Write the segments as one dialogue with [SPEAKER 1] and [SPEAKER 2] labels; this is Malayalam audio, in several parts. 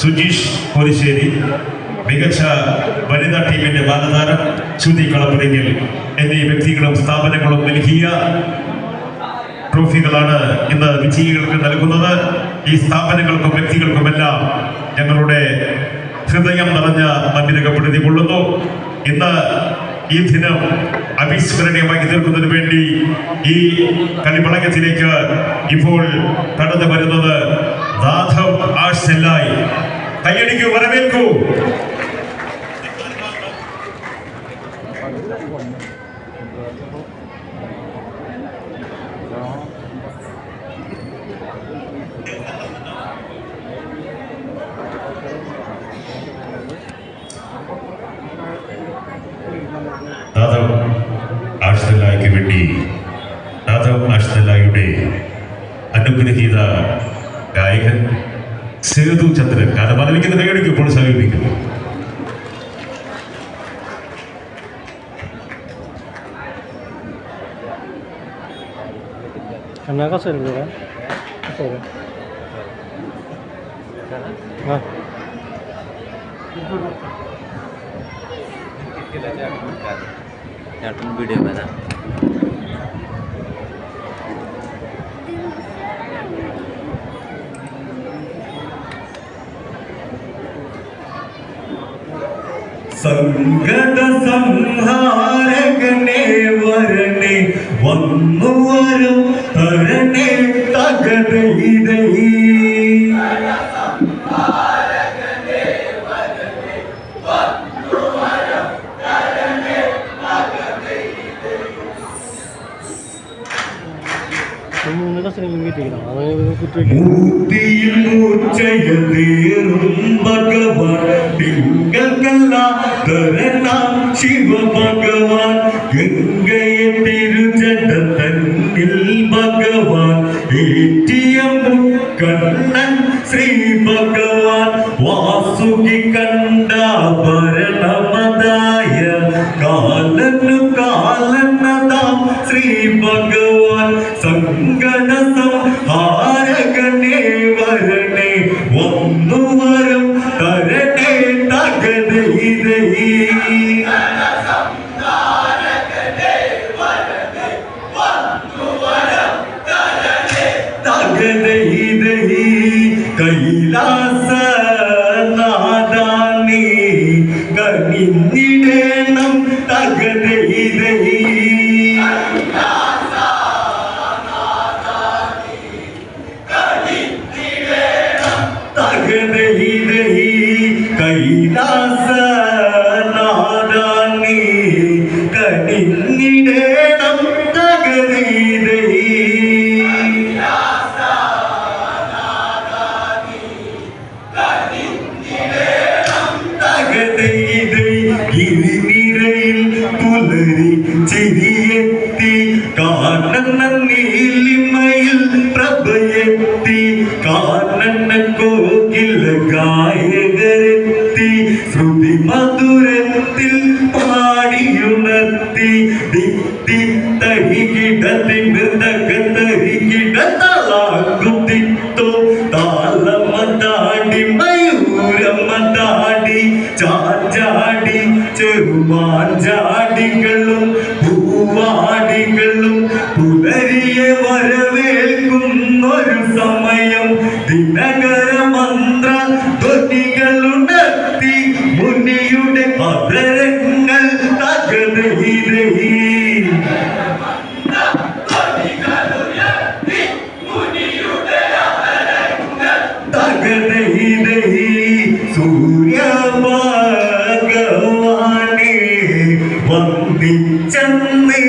[SPEAKER 1] സുജീഷ് പൊരിശ്ശേരി മികച്ച വനിതാ ടീമിന്റെ ബാലതാരം ശ്രുതി കളപ്പുരങ്കിൽ എന്നീ വ്യക്തികളും സ്ഥാപനങ്ങളും നൽകിയ ട്രോഫികളാണ് ഇന്ന് വിജയികൾക്ക് നൽകുന്നത്. ഈ സ്ഥാപനങ്ങൾക്കും വ്യക്തികൾക്കുമെല്ലാം ഞങ്ങളുടെ ഹൃദയം നിറഞ്ഞ നന്ദി രേഖപ്പെടുത്തിക്കൊള്ളുന്നു ഇന്ന് ഈ ദിനം അവിസ്മരണീയമാക്കി തീർക്കുന്നതിന് വേണ്ടി ഈ കളിപ്പളകത്തിലേക്ക് ഇപ്പോൾ കടന്നു വരുന്നത് ദാധവ് ആഴ്സെല്ലായി കൈയടിക്കൂ ಕೈಯಡಿಗೆ ಬರಬೇಕು దాదాపు ఆశ్రలాకి వెళ్ళి దాదాపు ఆశ్రలాయుడే అనుగ్రహీత గాయకన్. சேது
[SPEAKER 2] சந்திரன் அதை பதவிக்கு இந்த கையடிக்கு போட்டு சமீபிக்கணும்
[SPEAKER 3] நகை சொல்லுங்க ബനാ
[SPEAKER 4] സംഹാരകനെ വരണേ വന്നു വരും തരണേ തകതൈതൈ
[SPEAKER 2] Kamu ini
[SPEAKER 4] ശിവ ശിവഭഗവാൻ. ഗംഗയെ തിരുചട തന്നിൽ ഭഗവാൻ. ഏറ്റിയ കണ്ണൻ ശ്രീ ഭഗവാൻ വാസുകി കണ്ട कैलास കോകില ഗായകരെത്തി ശ്രുതി മധുരത്തിൽ പാടിയുണർത്തി ദിത്തി തഹികിടത്തി മൃദകത്തഹികിടത്തലാകുത്തിത്തോ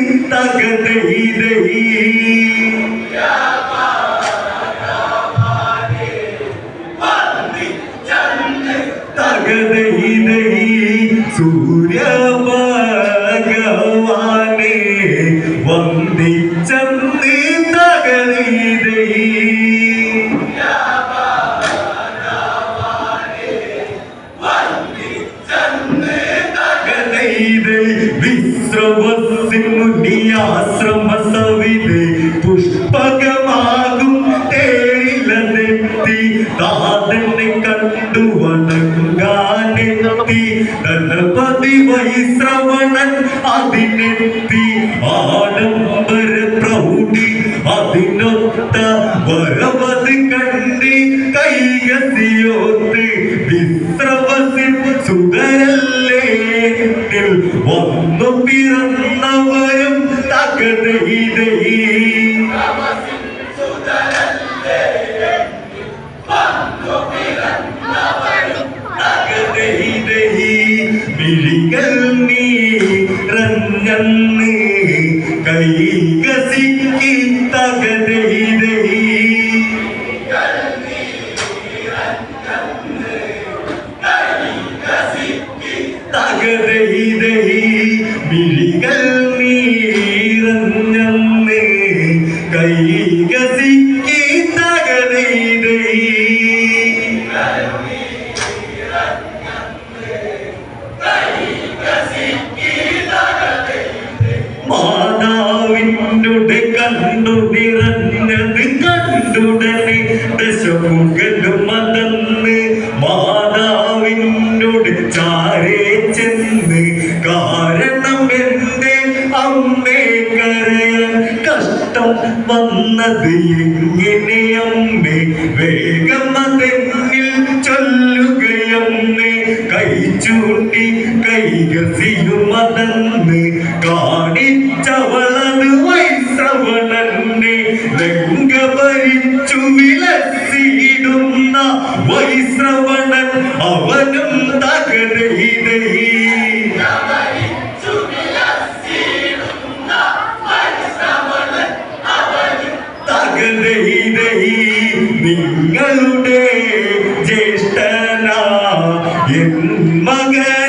[SPEAKER 4] तकते ही रही വിഴികൾ നീറഞ്ഞന്ന് കൈകസിക്കി മാതാവിനുടെ കണ്ടു നിറഞ്ഞത് കണ്ടുടനെ ദശമുഖനും മതന്ന് മാതാവിനോട് ചാരേ ചെന്ന് കാരണം എന്റെ അമ്മേ കരയാൻ കഷ്ടം വന്നത് എങ്ങനെ അമ്മേ? വേഗം അതെന്നിൽ ചൊല്ലുകയമ്മേ. കൈ ചൂണ്ടി കൈകസിയുമതന്ന് കാണിച്ചവളത് വിലസിയിടുന്ന വൈശ്രവണൻ അവനും തകരയിതൈ നിങ്ങളുടെ ജ്യേഷ്ഠന എൻ മകനെ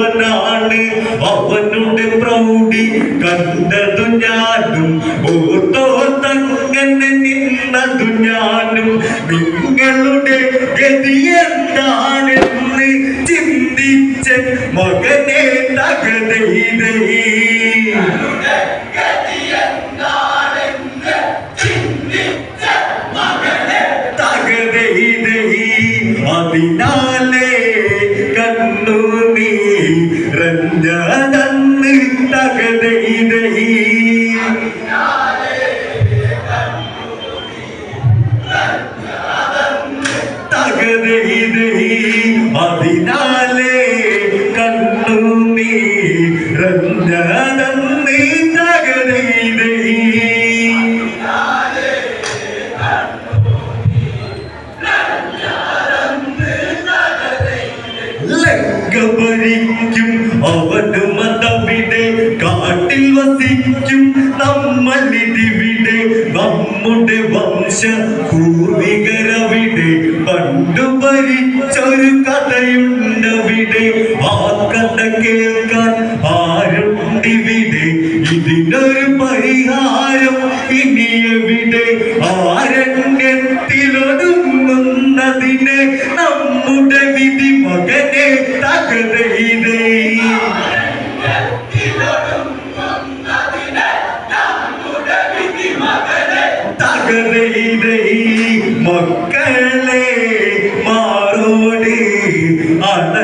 [SPEAKER 4] ലഭിച്ചവനാണ് അവനുടെ പ്രൗഢി. കണ്ടതു ഞാനും ഓർത്തോ തങ്ങനെ നിന്നതു ഞാനും. നിങ്ങളുടെ ഗതി എന്താണെന്ന് ചിന്തിച്ച മകനെ തകതൈതൈ ലങ്കഭരിക്കും അവൻ മതവിടെ കാട്ടിൽ വസിക്കും. നമ്മളിതിവിടെ നമ്മുടെ വംശ പൂർവികരവിടെ പണ്ടു ഭരിച്ചൊരു കഥയുണ്ടവിടെ. ആ കഥ കേൾക്കാൻ ആരുണ്ടിവിടെ? ഇതിനൊരു പരിഹാരം ഇനി എവിടെ ആരണ്യത്തിലൊതുങ്ങുന്നതിന് നമ്മുടെ വിധി മകനെ തകതയിതേ തകതയിതേ മക്കളെ മാറോട് തകതയിതേ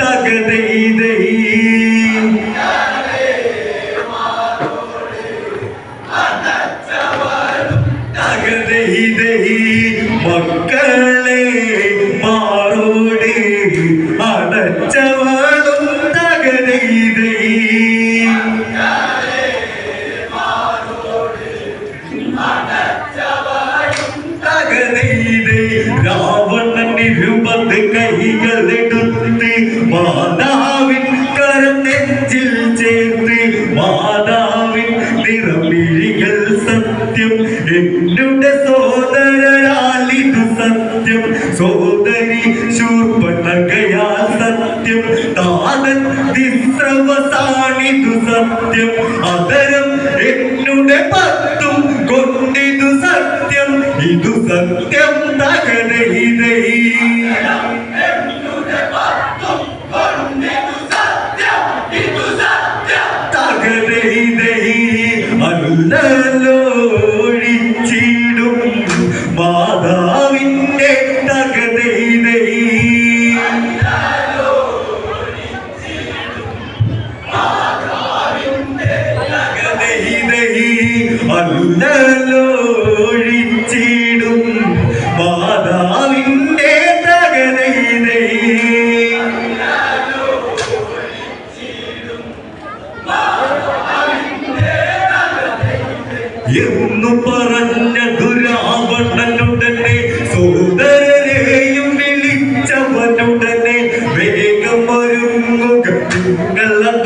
[SPEAKER 4] തകതയിതൈ ಇದು ಸತ್ಯವು ತಗದಹಿದೆಯೇ വെള്ളം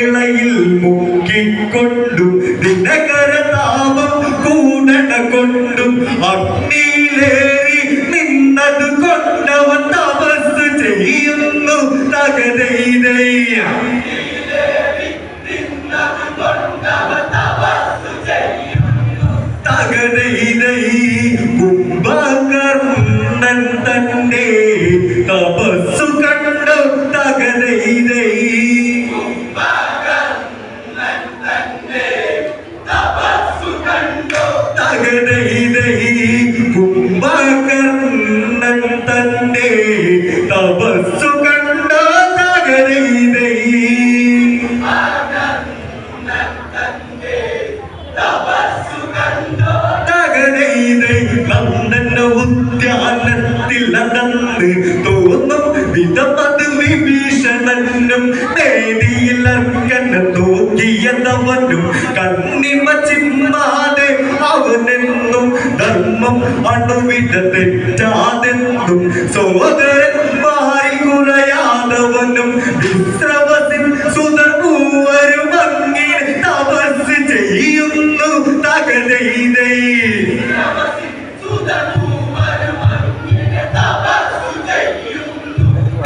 [SPEAKER 4] ഇളയിൽ മുക്കിക്കൊണ്ടും ദിനകര താപം കൂടണ കൊണ്ടും അഗ്നിയിലേറി നിന്നത് കൊണ്ടവൻ തപസ് ചെയ്യുന്നു തകതൈതയ്യ കുംഭകർണൻ തന്റെ തപസ്സു കണ്ടു തകതൈതൈ ചെയ്ത് ഉദ്യാനത്തിൽ നടന്ന് തോന്നും വിധമത് വിഭീഷണനും നേടിയിൽ അർക്കൻ നോക്കിയതവനും കണ്ണിമ ചിമ്മാതെ അവനെന്നും ധർമ്മം അണുവിട തെറ്റാതെന്നും സോദരന്മായി കുറയാതവനും വിശ്രമത്തിൽ സുതർവരും അങ്ങനെ തപസ് ചെയ്യുന്നു. തകതൈതൈ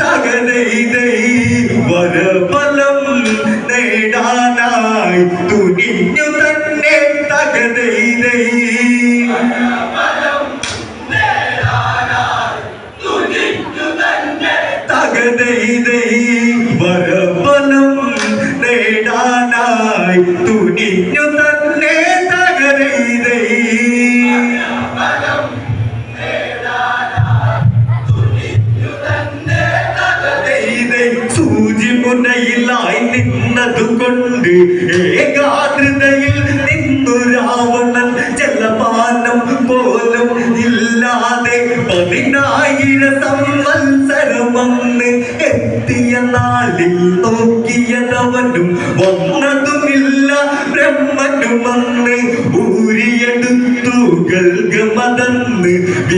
[SPEAKER 4] തകതൈതൈ വരബലം നേടാനായി തുനിഞ്ഞു തന്നെ തകതൈതൈ തകതൈതൈ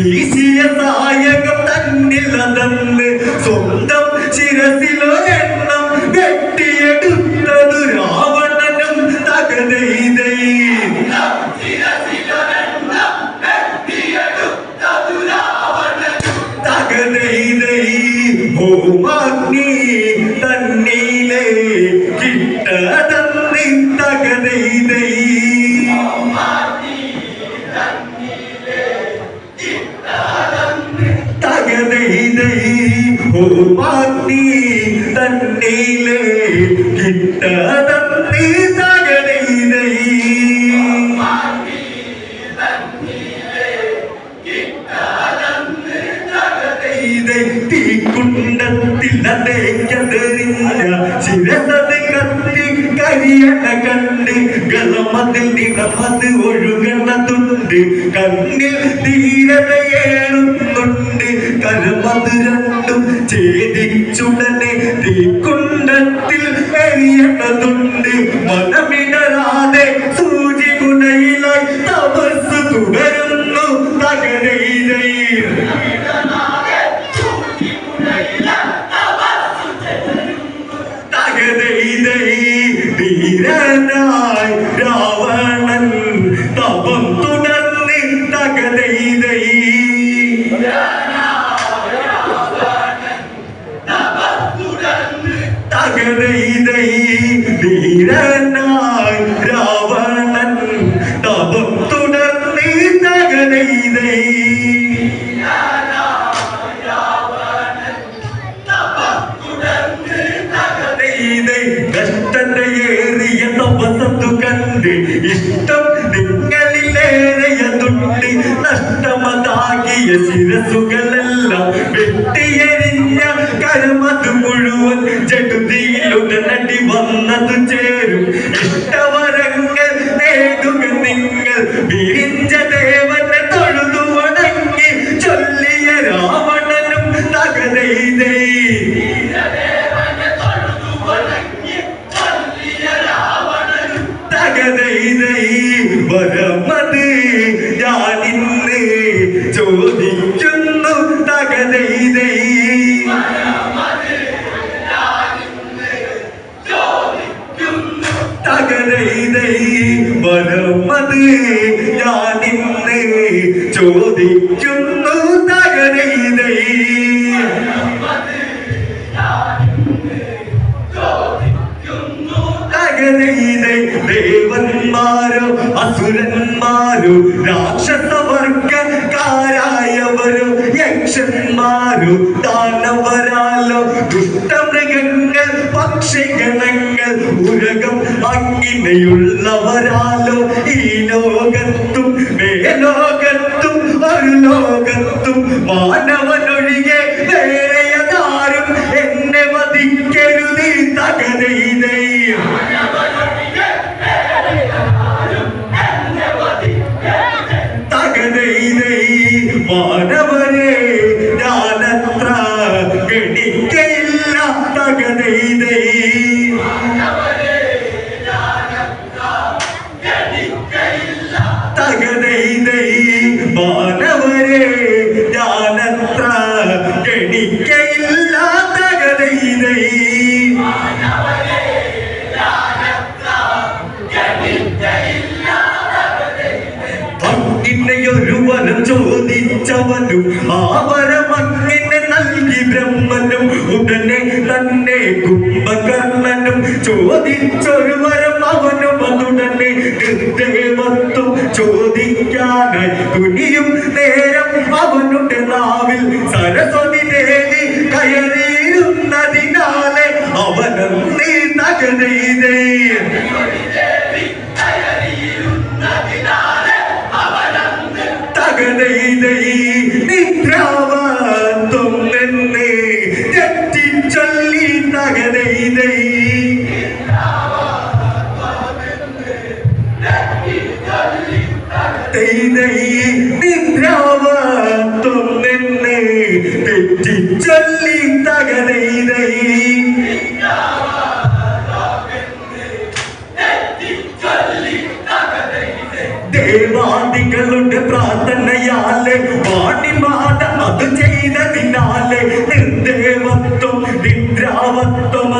[SPEAKER 4] ഗൽഗമതന്ന് സഹായകം സായകം തന്നിലതന്ന് സ്വന്തം ശിരസിലോ എണ്ണം കെട്ടിയെടുത്തത് രാവണനും തകതൈതൈ തകതൈതൈ ഹോമാഗ്നി നിറമത് ഒഴുകണതുണ്ട് കണ്ണിൽ തീരതയേറുന്നുണ്ട് കരമത് രണ്ടും ഛേദിച്ചുടനെ തീക്കുണ്ടത്തിൽ എറിയണതുണ്ട്. മനമിടരാതെ നഷ്ടമതാകിയ ശിരസുകളെല്ലാം വെട്ടിയെരിഞ്ഞ കരമത് മുഴുവൻ ചെടുതിയിലുടനടി വന്നതു ചേരും. ഇഷ്ടവരങ്ങൾ നേടുക നിങ്ങൾ വിരിഞ്ച തകതൈതൈ ദേവന്മാരോ അസുരന്മാരോ രാക്ഷസവർഗക്കാരായവരോ യക്ഷന്മാരോ ദാനവരാലോ ദുഷ്ടമൃഗങ്ങൾ പക്ഷിഗണങ്ങൾ ഉരകം അങ്ങിനെയുള്ളവരാലോ ഈ ലോകത്തും മേലോകത്തും ഒരു ലോകത്തും മാനവനൊഴികെ എന്നെ വധിക്കരുത് തകതൈതൈ തകതൈതൈ മാനവരെ ഞാനത്ര ഗണിക്കയില്ല തകതൈതൈ തകതൈ അങ്ങിനെയൊരു ചോദിച്ചവനും ആ വരം നൽകി ബ്രഹ്മനും ഉടനെ തന്നെ കുംഭകർണനും. ചോദിച്ചൊരു വരം അവനും അതുടനെ ദേവത്വം ചോദിക്കാനായി തുനിയും നേരം അവനുടെ നാവിൽ സരസ്വതി ദേവി കയറിയിരുന്നതിനാലെ അവനന്നീ നീ തകരയിതൈ നിദ്രാവാത്വം എന്നെ ചൊല്ലി തകരയിതൈ പ്രാർത്ഥനയാലെ വാണിമാത അത് ചെയ്തതിനാലെ നിർദേവത്വം നിദ്രാവത്വം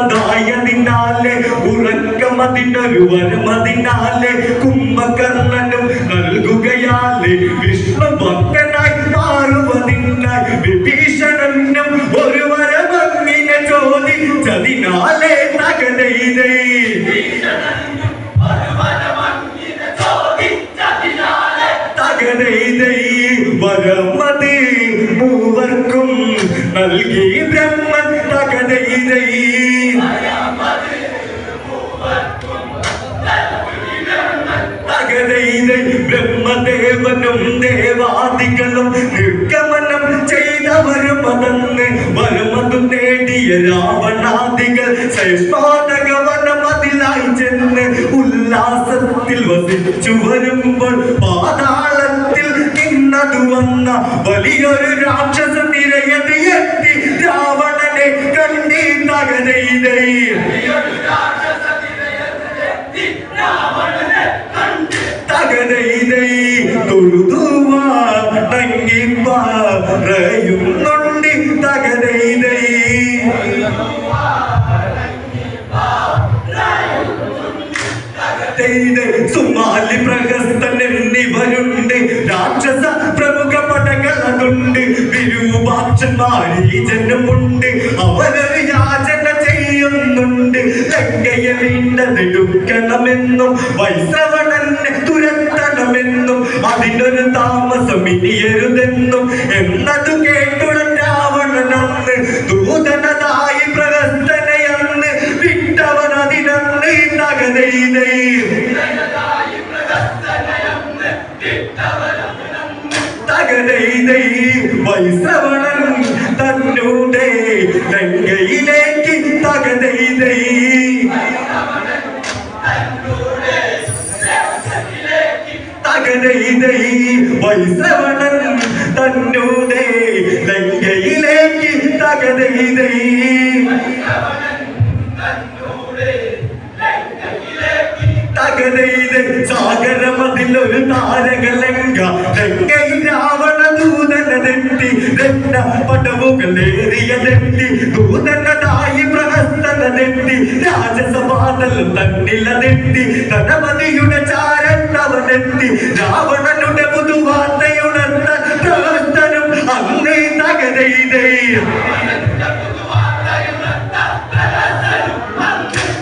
[SPEAKER 4] നിന്നാലെ ഉറക്കം അതിനൊരു വരമതിനാലെ കുംഭകർണനും നൽകുകയാലെ വിഷ്ണുഭക്തനായി മാറുവതിനായി വിഭീഷണനും ഒരു വരമങ്ങിനെ ചോദിച്ചതിനാലെ തകരയിതേ തകരൈതൈ വരമതി മൂവർക്കും നൽകി തകരൈതൈ ബ്രഹ്മദേവനും ദേവാദികളും നിഗമനം ചെയ്തവരും അതെന്ന് വരുമതു നേടിയ രാവണാദികൾ ശ്രേഷ്ഠോദകവനം അതിലായി ചെന്ന് ഉല്ലാസത്തിൽ വസിച്ചു വരുമ്പോൾ നിന്നതു വന്ന വലിയൊരു രാക്ഷസ നിരയതി എത്തി രാവണനെ കണ്ടി തകരയിലേ തകരയിലേ തൊഴുതുവാ നങ്ങി പറയുന്നുണ്ടി സുമാലി പ്രഹസ്തൻ എന്നിവരുണ്ട്. രാക്ഷസ വിരൂപാക്ഷന്മാരീജനുമുണ്ട് അവരൊരു യാചന ചെയ്യുന്നുണ്ട്. ലങ്കയെ വീണ്ടെടുക്കണമെന്നും വൈശ്രവണനെ തുരത്തണമെന്നും അതിനൊരു താമസം ഇനിയരുതെന്നും എന്നത് കേട്ടുടൻ രാവണനന്ന് ദൂതനതായി പ്രഹസ്തനെയന്ന് വിട്ടവൻ അതിനന്ന് തകതയിലേ തകതയിലേ വൈശ്രവണൻ തകതയിലേ വൈശ്രവണൻ തന്നൂടെ ലങ്കയിലേക്ക് തന്നില തെറ്റി ധനപതിയുടെ ചാരത്തവനെത്തി രാവണനുടെ പുതുവാർത്തയുണർന്ന പ്രഹസ്തനും അന്നേ തകതയിലേ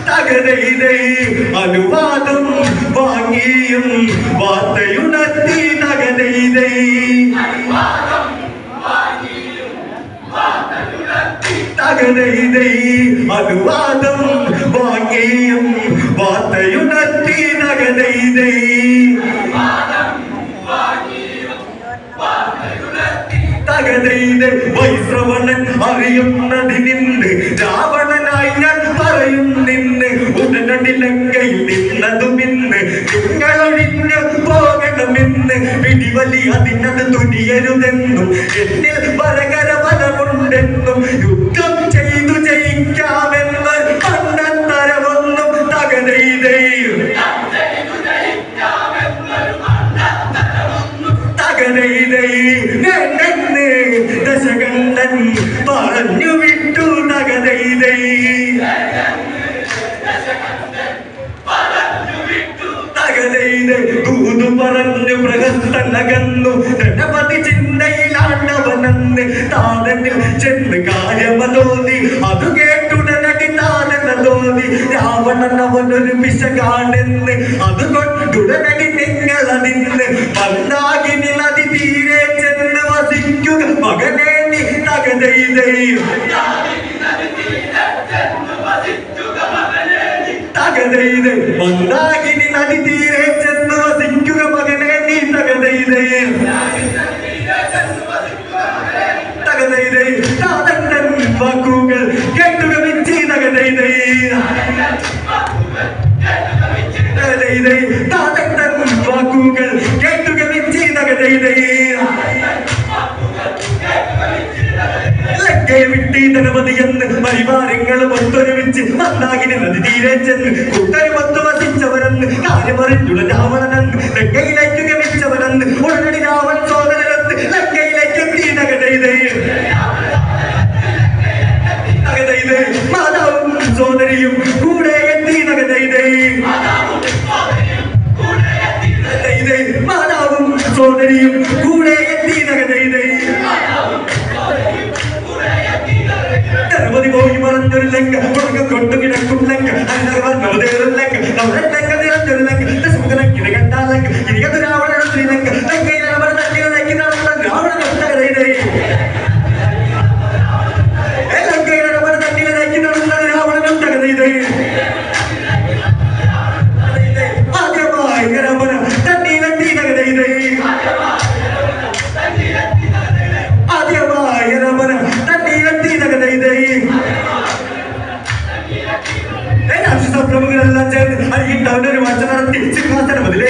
[SPEAKER 4] തകരയിലെ അനുവാദം വാങ്ങിയും വാർത്തയുണർത്തി തകരയിലെ തകരയിലെ അനുവാദം വാങ്ങിയും വാർത്തയുണർത്തി തകരയിലെ തകതയിലെ വൈശ്രവണൻ അറിയുന്നതിനിന്ന് രാവണനായി ഞാൻ പറയും നിന്ന്. ഉടനടി ലങ്കയിൽ നിന്നതുമിന്ന് നിങ്ങളൊഴിഞ്ഞ് പോകണമെന്ന് പിടിവലി അതിനത് തുനിയരുതെന്നും എന്നിൽ വരകര ഫലമുണ്ടെന്നും യുദ്ധം രസകണ്ഠൻ പറഞ്ഞു വിട്ടു നഗതൈതൈ ദൂതു പറഞ്ഞു ബൃഹസ്ഥനകന്നു ഗണപതി ചിന്തയിലാണ്ടവനെന്ന് താതനിൽ ചെന്ന് കാര്യമതോന്നി. അത് കേട്ടുടനടി താതന തോന്നി രാവണൻ അവനൊരു പിശ കാണെന്ന് നിങ്ങളതിന്ന്. പന്താകിനി നദി തീരെ തകതൈത് മന്ദാകിനി നദി തീരെ ചെന്ന് വസിക്കുക മകനെ നീ തകതൈതൈ തകതൈതൈ താതണ്ടൻ വാക്കുകൾ കേട്ടുക വെച്ചി തകതൈതൈ തകതൈതൈ താതണ്ടൻ വാക്കുകൾ കേട്ടുക വെച്ചി തകതൈതൈ ലങ്കയെ വിട്ടി ഒത്തൊരുമിച്ച് മന്ദാകിനി നദി തീരെ ചെന്ന് കൂട്ടരുമൊത്ത് വസിച്ചവരെന്ന് മറഞ്ഞൊരു ലങ്ക ഉറക്കം കൊണ്ടു കിടക്കും ലങ്ക നവതേറും ലങ്ക നമ്മുടെ ലങ്ക നിറഞ്ഞൊരു ലങ്ക സുഖലങ്കിന് കണ്ടാൽ ലങ്ക ഇനിയത് രാവണ പ്രമുഖരെല്ലാം ഒരു അരികിട്ട് അവനൊരു വച്ച